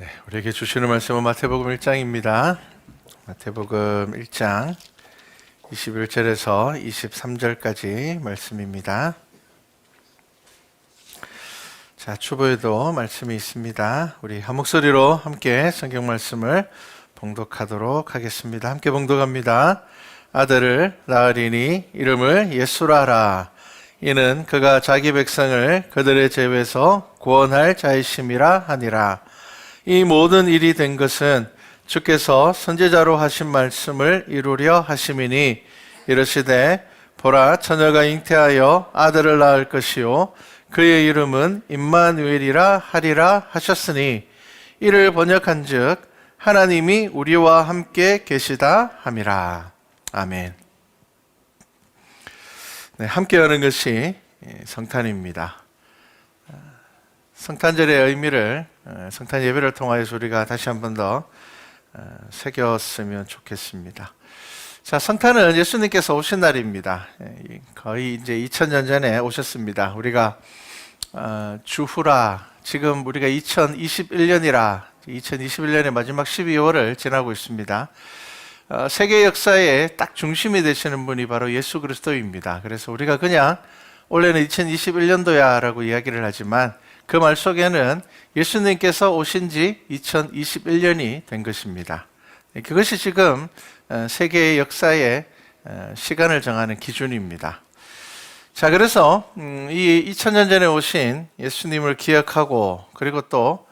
네, 우리에게 주시는 말씀은 마태복음 1장입니다. 마태복음 1장 21절에서 23절까지 말씀입니다. 자, 추보에도 말씀이 있습니다. 우리 한 목소리로 함께 성경 말씀을 봉독하도록 하겠습니다. 함께 봉독합니다. 아들을 낳으리니 이름을 예수라 하라. 이는 그가 자기 백성을 그들의 죄에서 구원할 자이심이라 하니라. 이 모든 일이 된 것은 주께서 선제자로 하신 말씀을 이루려 하심이니 이르시되 보라 처녀가 잉태하여 아들을 낳을 것이요 그의 이름은 임마누엘이라 하리라 하셨으니 이를 번역한즉 하나님이 우리와 함께 계시다 함이라 아멘. 네, 함께하는 것이 성탄입니다. 성탄절의 의미를 어, 성탄 예배를 통하여서 우리가 다시 한 번더 어, 새겼으면 좋겠습니다. 자, 성탄은 예수님께서 오신 날입니다. 예, 거의 이제 2000년 전에 오셨습니다. 우리가 어, 주후라 지금 우리가 2021년이라 2021년의 마지막 12월을 지나고 있습니다. 세계 역사의 딱 중심이 되시는 분이 바로 예수 그리스도입니다. 그래서 우리가 그냥 원래는 2021년도야라고 이야기를 하지만 그 말 속에는 예수님께서 오신 지 2021년이 된 것입니다. 그것이 지금 어, 세계의 역사의 어, 시간을 정하는 기준입니다. 자, 그래서 음, 이 2000년 전에 오신 예수님을 기억하고 그리고 또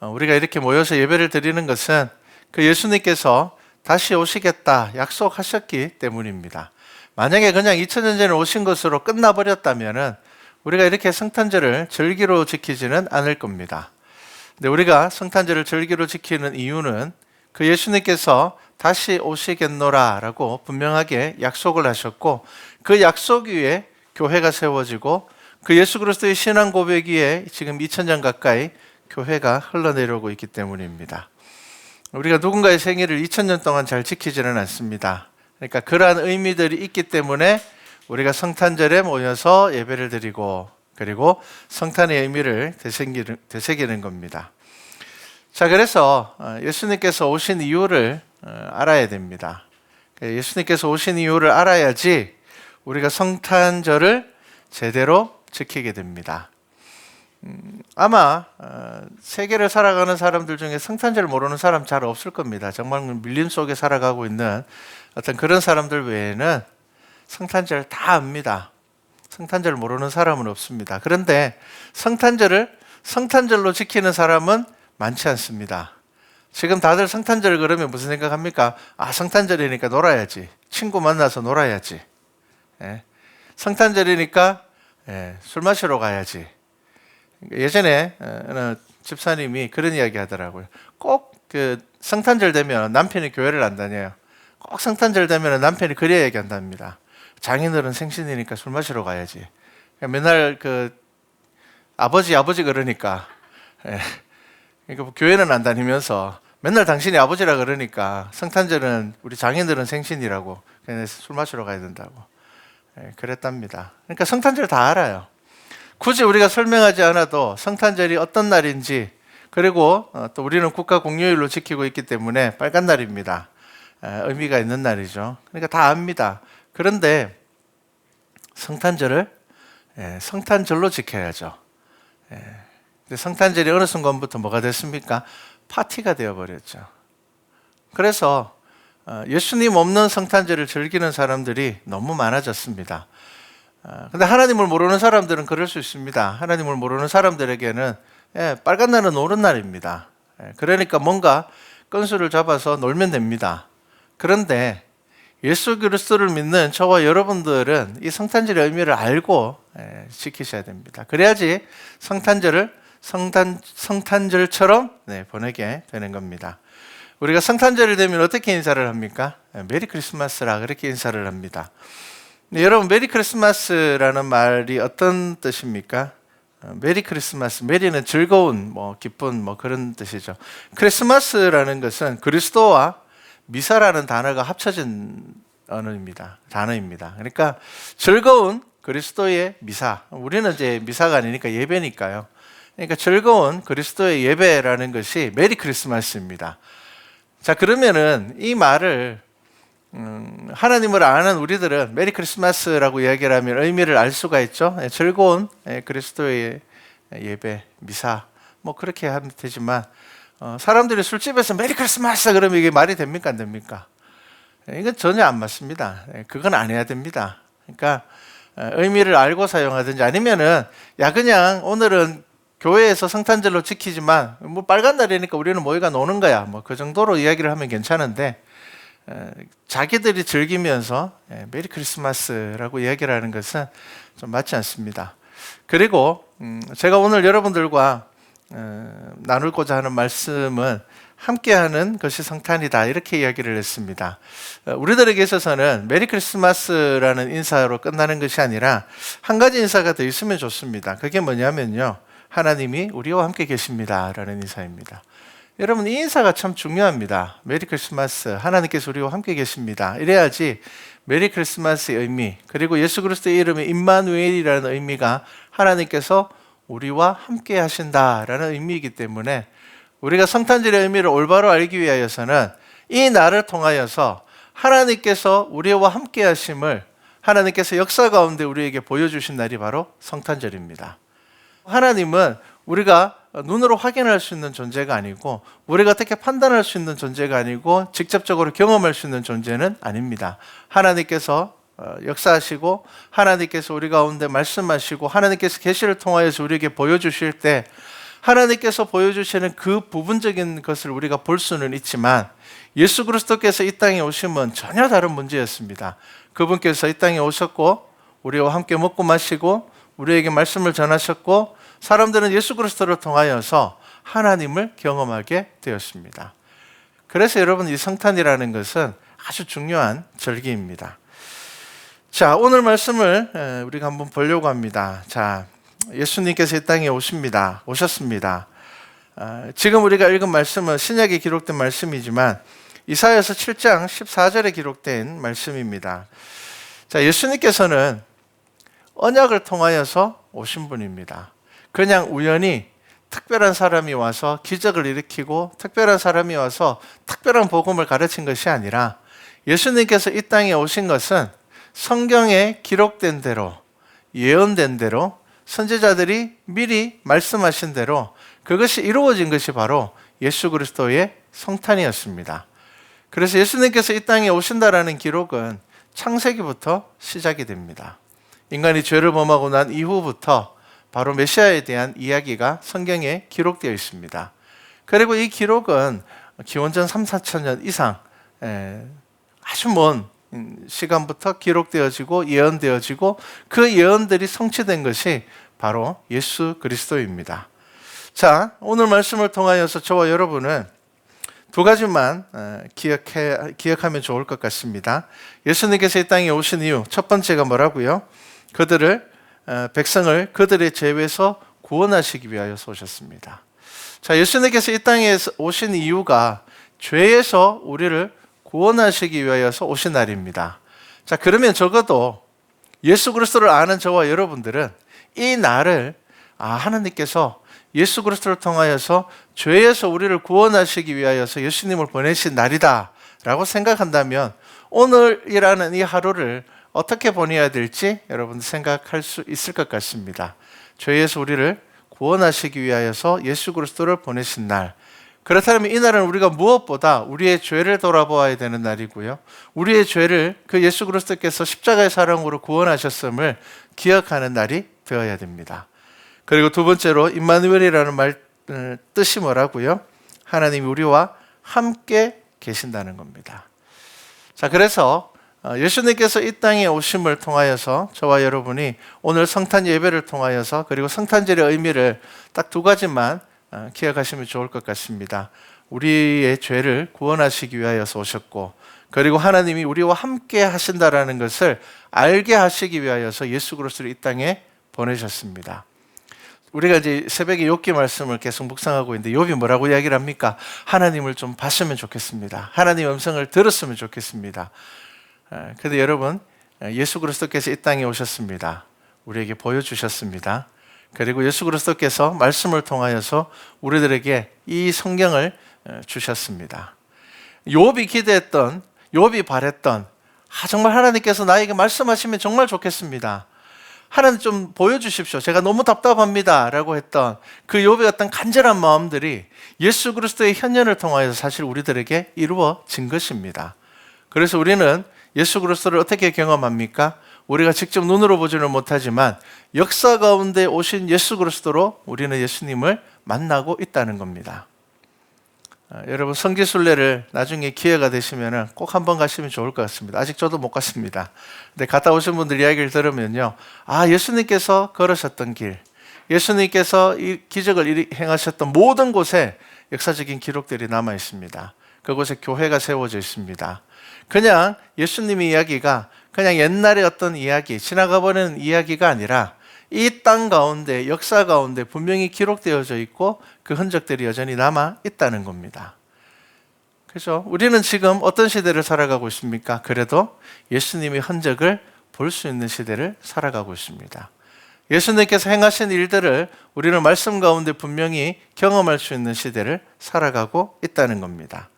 어, 우리가 이렇게 모여서 예배를 드리는 것은 그 예수님께서 다시 오시겠다 약속하셨기 때문입니다. 만약에 그냥 2000년 전에 오신 것으로 끝나버렸다면은 우리가 이렇게 성탄절을 절기로 지키지는 않을 겁니다. 근데 우리가 성탄절을 절기로 지키는 이유는 그 예수님께서 다시 오시겠노라 라고 분명하게 약속을 하셨고 그 약속 위에 교회가 세워지고 그 예수 그리스도의 신앙 고백 위에 지금 2000년 가까이 교회가 흘러내려오고 있기 때문입니다. 우리가 누군가의 생일을 2000년 동안 잘 지키지는 않습니다. 그러니까 그러한 의미들이 있기 때문에 우리가 성탄절에 모여서 예배를 드리고 그리고 성탄의 의미를 되새기는, 되새기는 겁니다. 자, 그래서 어, 예수님께서 오신 이유를 어, 알아야 됩니다. 예수님께서 오신 이유를 알아야지 우리가 성탄절을 제대로 지키게 됩니다. 음, 아마 어, 세계를 살아가는 사람들 중에 성탄절을 모르는 사람 잘 없을 겁니다. 정말 밀림 속에 살아가고 있는 어떤 그런 사람들 외에는 성탄절 다 압니다. 성탄절 모르는 사람은 없습니다. 그런데 성탄절을 성탄절로 지키는 사람은 많지 않습니다. 지금 다들 성탄절 그러면 무슨 생각합니까? 아, 성탄절이니까 놀아야지. 친구 만나서 놀아야지. 예. 성탄절이니까 예, 술 마시러 가야지. 예전에 어, 어느 집사님이 그런 이야기 하더라고요. 꼭 그 성탄절 되면 남편이 교회를 안 다녀요. 꼭 성탄절 되면 남편이 그래야 얘기한답니다. 장인어른 생신이니까 술 마시러 가야지. 맨날 그 아버지 아버지 그러니까 예. 그러니까 뭐 교회는 안 다니면서 맨날 당신이 아버지라 그러니까 성탄절은 우리 장인들은 생신이라고 그냥 술 마시러 가야 된다고 예, 그랬답니다. 그러니까 성탄절 다 알아요. 굳이 우리가 설명하지 않아도 성탄절이 어떤 날인지 그리고 어, 또 우리는 국가 공휴일로 지키고 있기 때문에 빨간 날입니다. 의미가 있는 날이죠. 그러니까 다 압니다. 그런데 성탄절을 예, 성탄절로 지켜야죠. 예, 성탄절이 어느 순간부터 뭐가 됐습니까? 파티가 되어버렸죠. 그래서 어, 예수님 없는 성탄절을 즐기는 사람들이 너무 많아졌습니다. 어, 근데 하나님을 모르는 사람들은 그럴 수 있습니다. 하나님을 모르는 사람들에게는 예, 빨간 날은 노른 날입니다. 그러니까 뭔가 건수를 잡아서 놀면 됩니다. 그런데 예수 그리스도를 믿는 저와 여러분들은 이 성탄절의 의미를 알고 예, 지키셔야 됩니다. 그래야지 성탄절을 성탄, 성탄절처럼 네, 보내게 되는 겁니다. 우리가 성탄절이 되면 어떻게 인사를 합니까? 예, 메리 크리스마스라 그렇게 인사를 합니다. 네, 여러분 메리 크리스마스라는 말이 어떤 뜻입니까? 어, 메리 크리스마스, 메리는 즐거운, 뭐 기쁜, 뭐 그런 뜻이죠. 크리스마스라는 것은 그리스도와 미사라는 단어가 합쳐진 언어입니다. 단어입니다. 그러니까 즐거운 그리스도의 미사. 우리는 이제 미사가 아니니까 예배니까요. 그러니까 즐거운 그리스도의 예배라는 것이 메리 크리스마스입니다. 자, 그러면은 이 말을 음, 하나님을 아는 우리들은 메리 크리스마스라고 이야기를 하면 의미를 알 수가 있죠. 예, 즐거운 예, 그리스도의 예배, 미사 뭐 그렇게 하면 되지만 어, 사람들이 술집에서 메리 크리스마스 그러면 이게 말이 됩니까 안 됩니까? 예, 이건 전혀 안 맞습니다. 예, 그건 안 해야 됩니다. 그러니까 어, 의미를 알고 사용하든지 아니면은 야 그냥 오늘은 교회에서 성탄절로 지키지만 뭐 빨간 날이니까 우리는 모이가 노는 거야. 뭐 그 정도로 이야기를 하면 괜찮은데 에, 자기들이 즐기면서 에, 메리 크리스마스라고 이야기를 하는 것은 좀 맞지 않습니다. 그리고 음, 제가 오늘 여러분들과 어, 나누고자 하는 말씀은 함께하는 것이 성탄이다 이렇게 이야기를 했습니다. 어, 우리들에게 있어서는 메리 크리스마스라는 인사로 끝나는 것이 아니라 한 가지 인사가 더 있으면 좋습니다. 그게 뭐냐면요. 하나님이 우리와 함께 계십니다라는 인사입니다. 여러분 이 인사가 참 중요합니다. 메리 크리스마스 하나님께서 우리와 함께 계십니다. 이래야지 메리 크리스마스의 의미 그리고 예수 그리스도의 이름의 임마누엘이라는 의미가 하나님께서 우리와 함께 하신다라는 의미이기 때문에 우리가 성탄절의 의미를 올바로 알기 위하여서는 이 날을 통하여서 하나님께서 우리와 함께 하심을 하나님께서 역사 가운데 우리에게 보여주신 날이 바로 성탄절입니다. 하나님은 우리가 눈으로 확인할 수 있는 존재가 아니고 우리가 어떻게 판단할 수 있는 존재가 아니고 직접적으로 경험할 수 있는 존재는 아닙니다. 하나님께서 어, 역사하시고 하나님께서 우리 가운데 말씀하시고 하나님께서 계시를 통하여서 우리에게 보여주실 때 하나님께서 보여주시는 그 부분적인 것을 우리가 볼 수는 있지만 예수 그리스도께서 이 땅에 오심은 전혀 다른 문제였습니다. 그분께서 이 땅에 오셨고 우리와 함께 먹고 마시고 우리에게 말씀을 전하셨고 사람들은 예수 그리스도를 통하여서 하나님을 경험하게 되었습니다. 그래서 여러분 이 성탄이라는 것은 아주 중요한 절기입니다. 자, 오늘 말씀을 우리가 한번 보려고 합니다. 자, 예수님께서 이 땅에 오십니다. 오셨습니다. 아, 지금 우리가 읽은 말씀은 신약에 기록된 말씀이지만 이사야서 7장 14절에 기록된 말씀입니다. 자, 예수님께서는 언약을 통하여서 오신 분입니다. 그냥 우연히 특별한 사람이 와서 기적을 일으키고 특별한 사람이 와서 특별한 복음을 가르친 것이 아니라 예수님께서 이 땅에 오신 것은 성경에 기록된 대로 예언된 대로 선지자들이 미리 말씀하신 대로 그것이 이루어진 것이 바로 예수 그리스도의 성탄이었습니다. 그래서 예수님께서 이 땅에 오신다라는 기록은 창세기부터 시작이 됩니다. 인간이 죄를 범하고 난 이후부터 바로 메시아에 대한 이야기가 성경에 기록되어 있습니다. 그리고 이 기록은 기원전 3, 4천 년 이상 아주 먼 시간부터 기록되어지고 예언되어지고 그 예언들이 성취된 것이 바로 예수 그리스도입니다. 자, 오늘 말씀을 통하여서 저와 여러분은 두 가지만 기억해, 기억하면 좋을 것 같습니다. 예수님께서 이 땅에 오신 이유, 첫 번째가 뭐라고요? 그들을, 백성을 그들의 죄에서 구원하시기 위하여서 오셨습니다. 자, 예수님께서 이 땅에 오신 이유가 죄에서 우리를 구원하시기 위하여서 오신 날입니다. 자, 그러면 적어도 예수 그리스도를 아는 저와 여러분들은 이 날을 아, 하나님께서 예수 그리스도를 통하여서 죄에서 우리를 구원하시기 위하여서 예수님을 보내신 날이다 라고 생각한다면 오늘이라는 이 하루를 어떻게 보내야 될지 여러분 생각할 수 있을 것 같습니다. 죄에서 우리를 구원하시기 위하여서 예수 그리스도를 보내신 날. 그렇다면 이날은 우리가 무엇보다 우리의 죄를 돌아보아야 되는 날이고요. 우리의 죄를 그 예수 그리스도께서 십자가의 사랑으로 구원하셨음을 기억하는 날이 되어야 됩니다. 그리고 두 번째로 임마누엘이라는 말 어, 뜻이 뭐라고요? 하나님이 우리와 함께 계신다는 겁니다. 자, 그래서 어, 예수님께서 이 땅에 오심을 통하여서 저와 여러분이 오늘 성탄 예배를 통하여서 그리고 성탄절의 의미를 딱 두 가지만 어, 기억하시면 좋을 것 같습니다. 우리의 죄를 구원하시기 위하여서 오셨고 그리고 하나님이 우리와 함께 하신다라는 것을 알게 하시기 위하여서 예수 그리스도를 이 땅에 보내셨습니다. 우리가 이제 새벽에 욥기 말씀을 계속 묵상하고 있는데 욥이 뭐라고 이야기를 합니까? 하나님을 좀 봤으면 좋겠습니다. 하나님 음성을 들었으면 좋겠습니다. 근데 여러분 예수 그리스도께서 이 땅에 오셨습니다. 우리에게 보여주셨습니다. 그리고 예수 그리스도께서 말씀을 통하여서 우리들에게 이 성경을 어, 주셨습니다. 욥이 기대했던 욥이 바랬던 아, 정말 하나님께서 나에게 말씀하시면 정말 좋겠습니다. 하나님 좀 보여주십시오. 제가 너무 답답합니다. 라고 했던 그 욥의 어떤 간절한 마음들이 예수 그리스도의 현년을 통하여서 사실 우리들에게 이루어진 것입니다. 그래서 우리는 예수 그리스도를 어떻게 경험합니까? 우리가 직접 눈으로 보지는 못하지만 역사 가운데 오신 예수 그리스도로 우리는 예수님을 만나고 있다는 겁니다. 아, 여러분 성지순례를 나중에 기회가 되시면 꼭 한번 가시면 좋을 것 같습니다. 아직 저도 못 갔습니다. 근데 갔다 오신 분들 이야기를 들으면요, 아 예수님께서 걸으셨던 길, 예수님께서 이 기적을 일- 행하셨던 모든 곳에 역사적인 기록들이 남아 있습니다. 그곳에 교회가 세워져 있습니다. 그냥 예수님의 이야기가 그냥 옛날의 어떤 이야기, 지나가 버리는 이야기가 아니라 이 땅 가운데, 역사 가운데 분명히 기록되어져 있고 그 흔적들이 여전히 남아 있다는 겁니다. 그래서 우리는 지금 어떤 시대를 살아가고 있습니까? 그래도 예수님의 흔적을 볼 수 있는 시대를 살아가고 있습니다. 예수님께서 행하신 일들을 우리는 말씀 가운데 분명히 경험할 수 있는 시대를 살아가고 있다는 겁니다.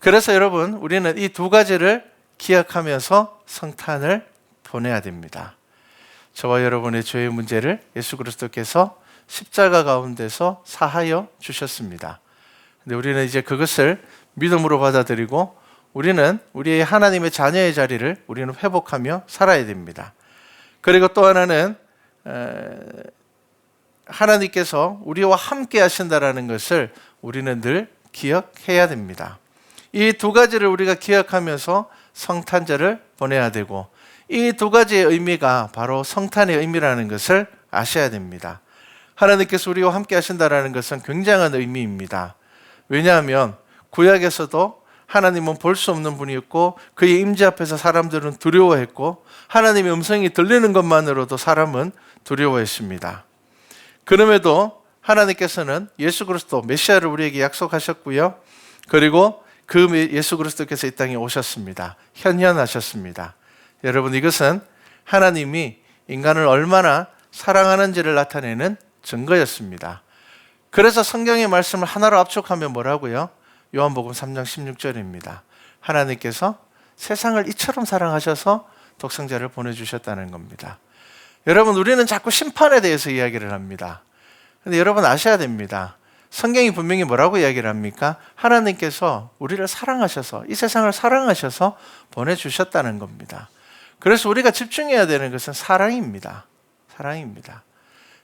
그래서 여러분, 우리는 이 두 가지를 기억하면서 성탄을 보내야 됩니다. 저와 여러분의 죄의 문제를 예수 그리스도께서 십자가 가운데서 사하여 주셨습니다. 근데 우리는 이제 그것을 믿음으로 받아들이고 우리는 우리의 하나님의 자녀의 자리를 우리는 회복하며 살아야 됩니다. 그리고 또 하나는 에, 하나님께서 우리와 함께 하신다라는 것을 우리는 늘 기억해야 됩니다. 이 두 가지를 우리가 기억하면서 성탄절을 보내야 되고 이 두 가지의 의미가 바로 성탄의 의미라는 것을 아셔야 됩니다. 하나님께서 우리와 함께 하신다라는 것은 굉장한 의미입니다. 왜냐하면 구약에서도 하나님은 볼 수 없는 분이었고 그의 임재 앞에서 사람들은 두려워했고 하나님의 음성이 들리는 것만으로도 사람은 두려워했습니다. 그럼에도 하나님께서는 예수 그리스도 메시아를 우리에게 약속하셨고요. 그리고 그 예수 그리스도께서 이 땅에 오셨습니다. 현현하셨습니다. 여러분 이것은 하나님이 인간을 얼마나 사랑하는지를 나타내는 증거였습니다. 그래서 성경의 말씀을 하나로 압축하면 뭐라고요? 요한복음 3장 16절입니다. 하나님께서 세상을 이처럼 사랑하셔서 독생자를 보내주셨다는 겁니다. 여러분, 우리는 자꾸 심판에 대해서 이야기를 합니다. 근데 여러분 아셔야 됩니다. 성경이 분명히 뭐라고 이야기를 합니까? 하나님께서 우리를 사랑하셔서, 이 세상을 사랑하셔서 보내주셨다는 겁니다. 그래서 우리가 집중해야 되는 것은 사랑입니다. 사랑입니다.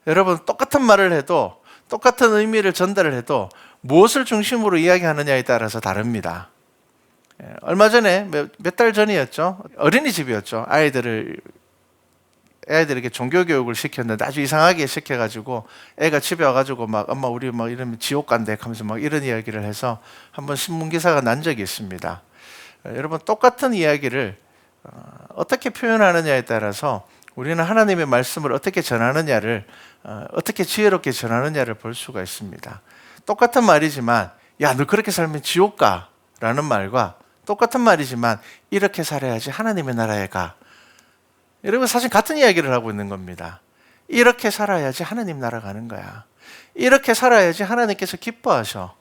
여러분, 똑같은 말을 해도, 똑같은 의미를 전달을 해도, 무엇을 중심으로 이야기하느냐에 따라서 다릅니다. 예, 얼마 전에 몇 달 전이었죠. 어린이집이었죠. 아이들을 애들에게 종교 교육을 시켰는데 아주 이상하게 시켜가지고 애가 집에 와가지고 막 엄마 우리 막 이러면 지옥 간대 하면서 막 이런 이야기를 해서 한번 신문 기사가 난 적이 있습니다. 예, 여러분 똑같은 이야기를 어, 어떻게 표현하느냐에 따라서 우리는 하나님의 말씀을 어떻게 전하느냐를 어, 어떻게 지혜롭게 전하느냐를 볼 수가 있습니다. 똑같은 말이지만 야 너 그렇게 살면 지옥 가라는 말과 똑같은 말이지만 이렇게 살아야지 하나님의 나라에 가. 여러분 사실 같은 이야기를 하고 있는 겁니다. 이렇게 살아야지 하나님 나라 가는 거야. 이렇게 살아야지 하나님께서 기뻐하셔.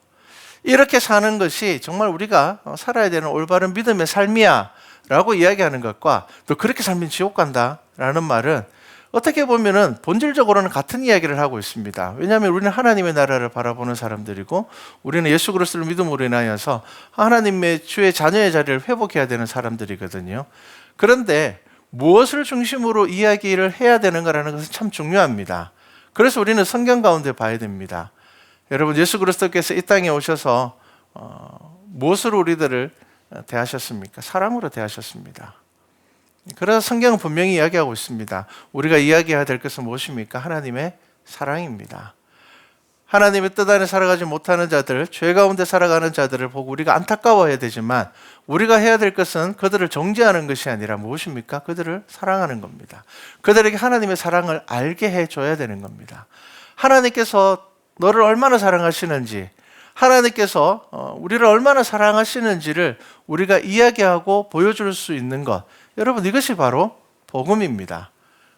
이렇게 사는 것이 정말 우리가 살아야 되는 올바른 믿음의 삶이야. 라고 이야기하는 것과 너 그렇게 살면 지옥 간다. 라는 말은 어떻게 보면은 본질적으로는 같은 이야기를 하고 있습니다. 왜냐하면 우리는 하나님의 나라를 바라보는 사람들이고 우리는 예수 그리스도를 믿음으로 인하여서 하나님의 주의 자녀의 자리를 회복해야 되는 사람들이거든요. 그런데 무엇을 중심으로 이야기를 해야 되는가라는 것은 참 중요합니다. 그래서 우리는 성경 가운데 봐야 됩니다. 여러분 예수 그리스도께서 이 땅에 오셔서 어, 무엇으로 우리들을 대하셨습니까? 사랑으로 대하셨습니다. 그래서 성경은 분명히 이야기하고 있습니다. 우리가 이야기해야 될 것은 무엇입니까? 하나님의 사랑입니다. 하나님의 뜻 안에 살아가지 못하는 자들, 죄 가운데 살아가는 자들을 보고 우리가 안타까워해야 되지만 우리가 해야 될 것은 그들을 정죄하는 것이 아니라 무엇입니까? 그들을 사랑하는 겁니다. 그들에게 하나님의 사랑을 알게 해줘야 되는 겁니다. 하나님께서 너를 얼마나 사랑하시는지, 하나님께서 어, 우리를 얼마나 사랑하시는지를 우리가 이야기하고 보여줄 수 있는 것, 여러분 이것이 바로 복음입니다.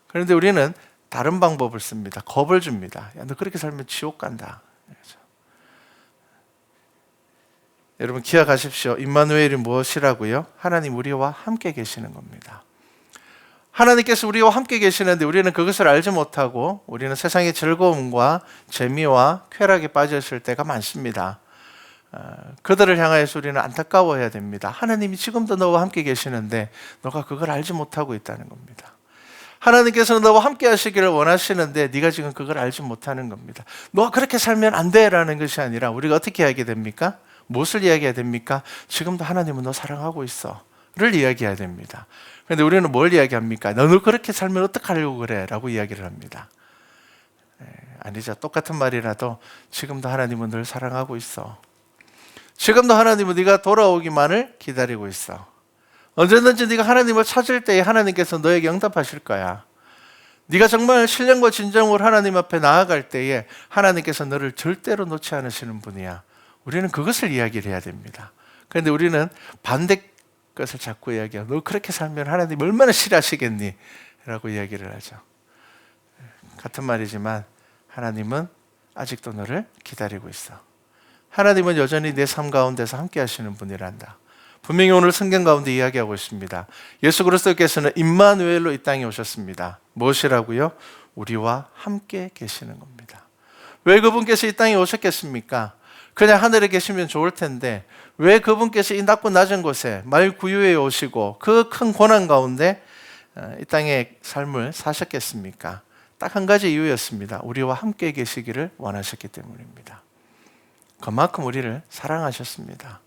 그런데 우리는 다른 방법을 씁니다. 겁을 줍니다. 야, 너 그렇게 살면 지옥 간다. 그래서. 여러분 기억하십시오. 임마누엘이 무엇이라고요? 하나님 우리와 함께 계시는 겁니다. 하나님께서 우리와 함께 계시는데 우리는 그것을 알지 못하고 우리는 세상의 즐거움과 재미와 쾌락에 빠져 있을 때가 많습니다. 어, 그들을 향하여서 우리는 안타까워해야 됩니다. 하나님이 지금도 너와 함께 계시는데 너가 그걸 알지 못하고 있다는 겁니다. 하나님께서는 너와 함께 하시기를 원하시는데 네가 지금 그걸 알지 못하는 겁니다. 너가 그렇게 살면 안 돼라는 것이 아니라 우리가 어떻게 하게 됩니까? 무엇을 이야기해야 됩니까? 지금도 하나님은 너 사랑하고 있어. 를 이야기해야 됩니다. 그런데 우리는 뭘 이야기합니까? 너는 그렇게 살면 어떡하려고 그래? 라고 이야기를 합니다. 에, 아니죠. 똑같은 말이라도 지금도 하나님은 늘 사랑하고 있어. 지금도 하나님은 네가 돌아오기만을 기다리고 있어. 언제든지 네가 하나님을 찾을 때에 하나님께서 너에게 응답하실 거야. 네가 정말 신령과 진정으로 하나님 앞에 나아갈 때에 하나님께서 너를 절대로 놓지 않으시는 분이야. 우리는 그것을 이야기를 해야 됩니다. 그런데 우리는 반대 것을 자꾸 이야기하고 너 그렇게 살면 하나님 얼마나 싫어하시겠니? 라고 이야기를 하죠. 같은 말이지만 하나님은 아직도 너를 기다리고 있어. 하나님은 여전히 내 삶 가운데서 함께 하시는 분이란다. 분명히 오늘 성경 가운데 이야기하고 있습니다. 예수 그리스도께서는 임마누엘로 이 땅에 오셨습니다. 무엇이라고요? 우리와 함께 계시는 겁니다. 왜 그분께서 이 땅에 오셨겠습니까? 그냥 하늘에 계시면 좋을 텐데 왜 그분께서 이 낮고 낮은 곳에 말 구유에 오시고 그 큰 고난 가운데 어, 이 땅의 삶을 사셨겠습니까? 딱 한 가지 이유였습니다. 우리와 함께 계시기를 원하셨기 때문입니다. 그만큼 우리를 사랑하셨습니다.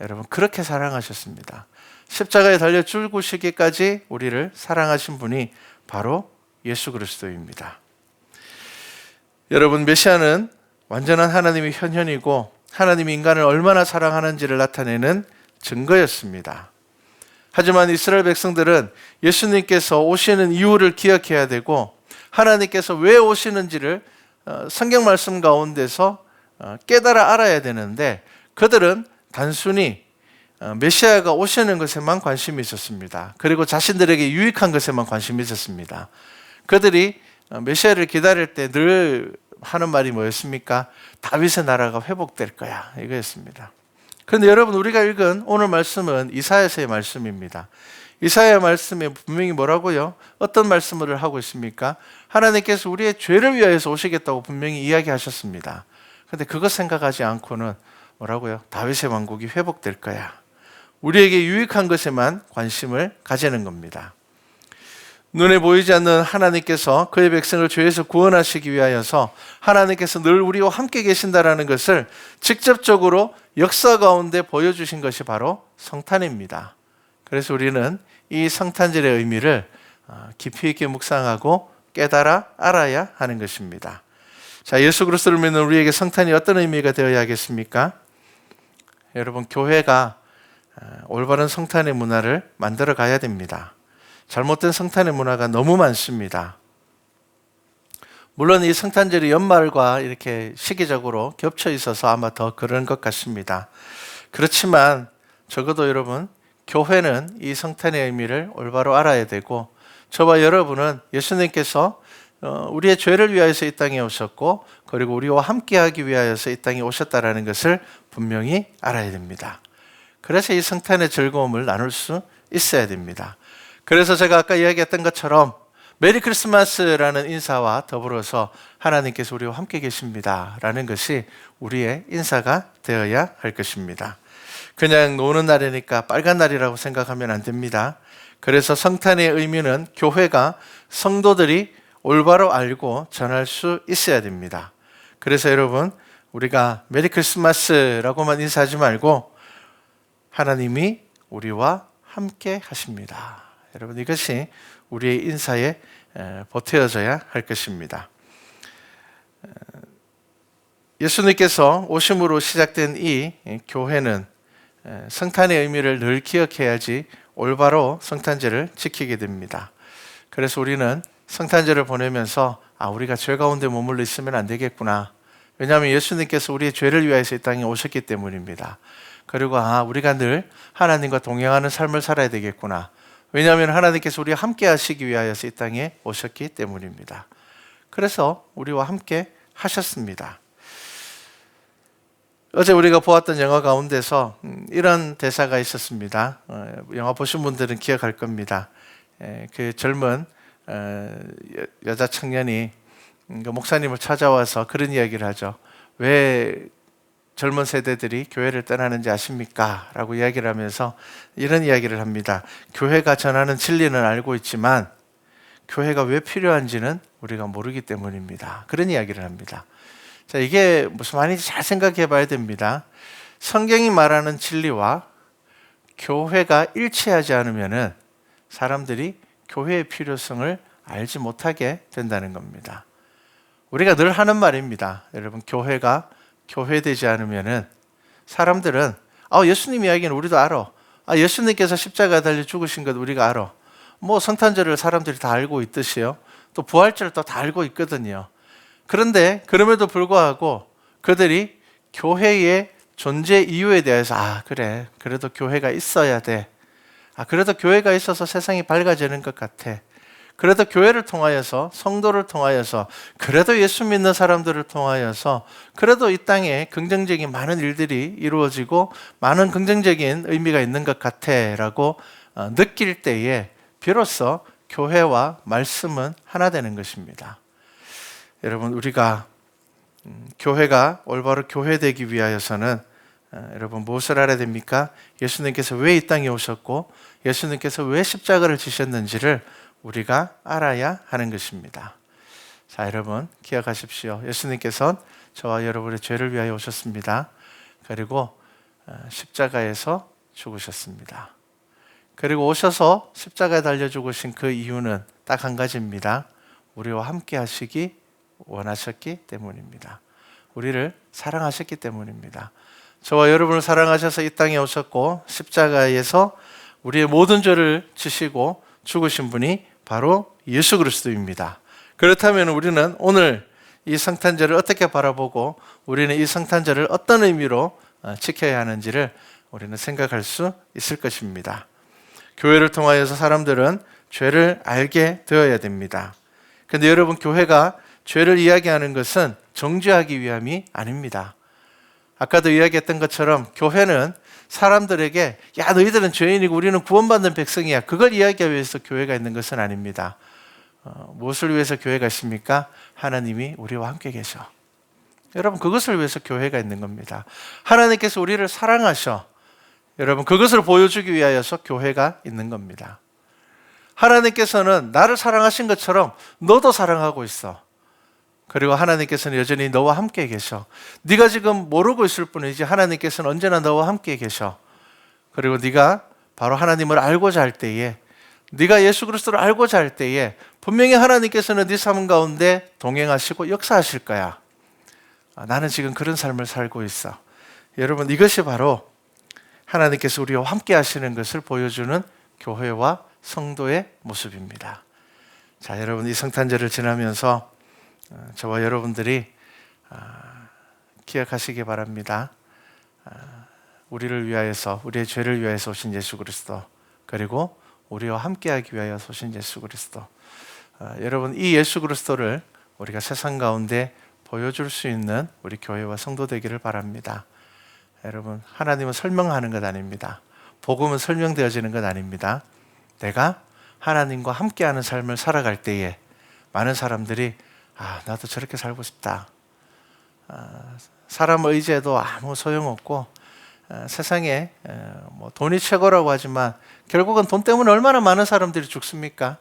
여러분 그렇게 사랑하셨습니다. 십자가에 달려 죽으시기까지 우리를 사랑하신 분이 바로 예수 그리스도입니다. 여러분 메시아는 완전한 하나님의 현현이고 하나님이 인간을 얼마나 사랑하는지를 나타내는 증거였습니다. 하지만 이스라엘 백성들은 예수님께서 오시는 이유를 기억해야 되고 하나님께서 왜 오시는지를 어, 성경 말씀 가운데서 어, 깨달아 알아야 되는데 그들은 단순히 어, 메시아가 오시는 것에만 관심이 있었습니다. 그리고 자신들에게 유익한 것에만 관심이 있었습니다. 그들이 메시아를 기다릴 때 늘 하는 말이 뭐였습니까? 다윗의 나라가 회복될 거야. 이거였습니다. 그런데 여러분 우리가 읽은 오늘 말씀은 이사야서의 말씀입니다. 이사야 말씀에 분명히 뭐라고요? 어떤 말씀을 하고 있습니까? 하나님께서 우리의 죄를 위하여서 오시겠다고 분명히 이야기하셨습니다. 근데 그것 생각하지 않고는 뭐라고요? 다윗의 왕국이 회복될 거야. 우리에게 유익한 것에만 관심을 가지는 겁니다. 눈에 보이지 않는 하나님께서 그의 백성을 죄에서 구원하시기 위하여서 하나님께서 늘 우리와 함께 계신다라는 것을 직접적으로 역사 가운데 보여주신 것이 바로 성탄입니다. 그래서 우리는 이 성탄절의 의미를 어, 깊이 있게 묵상하고 깨달아 알아야 하는 것입니다. 자, 예수 그리스도를 믿는 우리에게 성탄이 어떤 의미가 되어야 하겠습니까? 여러분, 교회가 어, 올바른 성탄의 문화를 만들어 가야 됩니다. 잘못된 성탄의 문화가 너무 많습니다. 물론 이 성탄절이 연말과 이렇게 시기적으로 겹쳐 있어서 아마 더 그런 것 같습니다. 그렇지만 적어도 여러분, 교회는 이 성탄의 의미를 올바로 알아야 되고, 저와 여러분은 예수님께서 어, 우리의 죄를 위하여서 이 땅에 오셨고, 그리고 우리와 함께하기 위하여서 이 땅에 오셨다라는 것을 분명히 알아야 됩니다. 그래서 이 성탄의 즐거움을 나눌 수 있어야 됩니다. 그래서 제가 아까 이야기했던 것처럼 메리 크리스마스라는 인사와 더불어서 하나님께서 우리와 함께 계십니다. 라는 것이 우리의 인사가 되어야 할 것입니다. 그냥 노는 날이니까 빨간 날이라고 생각하면 안 됩니다. 그래서 성탄의 의미는 교회가 성도들이 올바로 알고 전할 수 있어야 됩니다. 그래서 여러분, 우리가 메리 크리스마스라고만 인사하지 말고 하나님이 우리와 함께 하십니다. 여러분 이것이 우리의 인사에 보태어져야 할 것입니다. 예수님께서 오심으로 시작된 이 교회는 성탄의 의미를 늘 기억해야지 올바로 성탄절을 지키게 됩니다. 그래서 우리는 성탄절을 보내면서 아 우리가 죄 가운데 머물러 있으면 안 되겠구나. 왜냐하면 예수님께서 우리의 죄를 위하여서 이 땅에 오셨기 때문입니다. 그리고 아 우리가 늘 하나님과 동행하는 삶을 살아야 되겠구나. 왜냐하면 하나님께서 우리와 함께 하시기 위하여서 이 땅에 오셨기 때문입니다. 그래서 우리와 함께 하셨습니다. 어제 우리가 보았던 영화 가운데서 음, 이런 대사가 있었습니다. 어, 영화 보신 분들은 기억할 겁니다. 에, 그 젊은 어, 여- 여자 청년이 음, 그 목사님을 찾아와서 그런 이야기를 하죠. 왜 젊은 세대들이 교회를 떠나는지 아십니까? 라고 이야기를 하면서 이런 이야기를 합니다. 교회가 전하는 진리는 알고 있지만 교회가 왜 필요한지는 우리가 모르기 때문입니다. 그런 이야기를 합니다. 자, 이게 무슨 말인지 잘 생각해 봐야 됩니다. 성경이 말하는 진리와 교회가 일치하지 않으면은 사람들이 교회의 필요성을 알지 못하게 된다는 겁니다. 우리가 늘 하는 말입니다. 여러분, 교회가 교회되지 않으면은 사람들은 아, 예수님 이야기는 우리도 알아. 아, 예수님께서 십자가 달려 죽으신 것 우리가 알아. 뭐 성탄절을 사람들이 다 알고 있듯이요. 또 부활절을 또 다 알고 있거든요. 그런데 그럼에도 불구하고 그들이 교회의 존재 이유에 대해서 아, 그래. 그래도 교회가 있어야 돼. 아, 그래도 교회가 있어서 세상이 밝아지는 것 같아. 그래도 교회를 통하여서 성도를 통하여서 그래도 예수 믿는 사람들을 통하여서 그래도 이 땅에 긍정적인 많은 일들이 이루어지고 많은 긍정적인 의미가 있는 것 같아라고 어, 느낄 때에 비로소 교회와 말씀은 하나 되는 것입니다. 여러분 우리가 음, 교회가 올바로 교회되기 위하여서는 어, 여러분 무엇을 알아야 됩니까? 예수님께서 왜 이 땅에 오셨고 예수님께서 왜 십자가를 지셨는지를 우리가 알아야 하는 것입니다. 자, 여러분 기억하십시오. 예수님께서는 저와 여러분의 죄를 위하여 오셨습니다. 그리고 어, 십자가에서 죽으셨습니다. 그리고 오셔서 십자가에 달려 죽으신 그 이유는 딱 한 가지입니다. 우리와 함께 하시기 원하셨기 때문입니다. 우리를 사랑하셨기 때문입니다. 저와 여러분을 사랑하셔서 이 땅에 오셨고 십자가에서 우리의 모든 죄를 지시고 죽으신 분이 바로 예수 그리스도입니다. 그렇다면 우리는 오늘 이 성탄절을 어떻게 바라보고 우리는 이 성탄절을 어떤 의미로 어, 지켜야 하는지를 우리는 생각할 수 있을 것입니다. 교회를 통하여서 사람들은 죄를 알게 되어야 됩니다. 근데 여러분 교회가 죄를 이야기하는 것은 정죄하기 위함이 아닙니다. 아까도 이야기했던 것처럼 교회는 사람들에게 야 너희들은 죄인이고 우리는 구원받는 백성이야 그걸 이야기하기 위해서 교회가 있는 것은 아닙니다. 어, 무엇을 위해서 교회가 있습니까? 하나님이 우리와 함께 계셔. 여러분 그것을 위해서 교회가 있는 겁니다. 하나님께서 우리를 사랑하셔. 여러분 그것을 보여주기 위하여서 교회가 있는 겁니다. 하나님께서는 나를 사랑하신 것처럼 너도 사랑하고 있어. 그리고 하나님께서는 여전히 너와 함께 계셔. 네가 지금 모르고 있을 뿐이지 하나님께서는 언제나 너와 함께 계셔. 그리고 네가 바로 하나님을 알고자 할 때에 네가 예수 그리스도를 알고자 할 때에 분명히 하나님께서는 네 삶 가운데 동행하시고 역사하실 거야. 아, 나는 지금 그런 삶을 살고 있어. 여러분 이것이 바로 하나님께서 우리와 함께 하시는 것을 보여주는 교회와 성도의 모습입니다. 자, 여러분 이 성탄절을 지나면서 어, 저와 여러분들이 아, 기억하시기 바랍니다. 아, 우리를 위하여서 우리의 죄를 위하여서 오신 예수 그리스도 그리고 우리와 함께하기 위하여 오신 예수 그리스도. 아, 여러분 이 예수 그리스도를 우리가 세상 가운데 보여줄 수 있는 우리 교회와 성도 되기를 바랍니다. 여러분 하나님은 설명하는 것 아닙니다. 복음은 설명되어지는 것 아닙니다. 내가 하나님과 함께하는 삶을 살아갈 때에 많은 사람들이 아 나도 저렇게 살고 싶다. 아, 사람 의지에도 아무 소용없고 아, 세상에 에, 뭐 돈이 최고라고 하지만 결국은 돈 때문에 얼마나 많은 사람들이 죽습니까?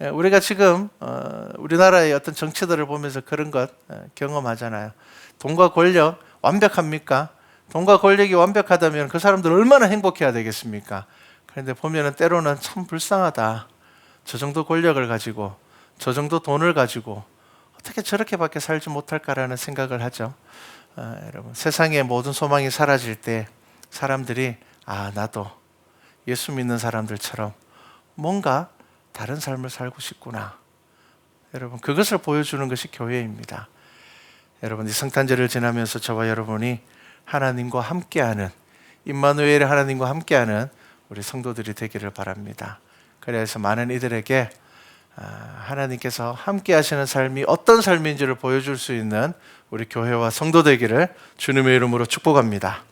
에, 우리가 지금 어, 우리나라의 어떤 정치들을 보면서 그런 것 에, 경험하잖아요. 돈과 권력 완벽합니까? 돈과 권력이 완벽하다면 그 사람들 얼마나 행복해야 되겠습니까? 그런데 보면은 때로는 참 불쌍하다. 저 정도 권력을 가지고 저 정도 돈을 가지고 어떻게 저렇게밖에 살지 못할까라는 생각을 하죠. 아, 여러분 세상의 모든 소망이 사라질 때 사람들이 아 나도 예수 믿는 사람들처럼 뭔가 다른 삶을 살고 싶구나. 여러분 그것을 보여주는 것이 교회입니다. 여러분 이 성탄절을 지나면서 저와 여러분이 하나님과 함께하는 임마누엘 하나님과 함께하는 우리 성도들이 되기를 바랍니다. 그래서 많은 이들에게 아, 하나님께서 함께 하시는 삶이 어떤 삶인지를 보여줄 수 있는 우리 교회와 성도 되기를 주님의 이름으로 축복합니다.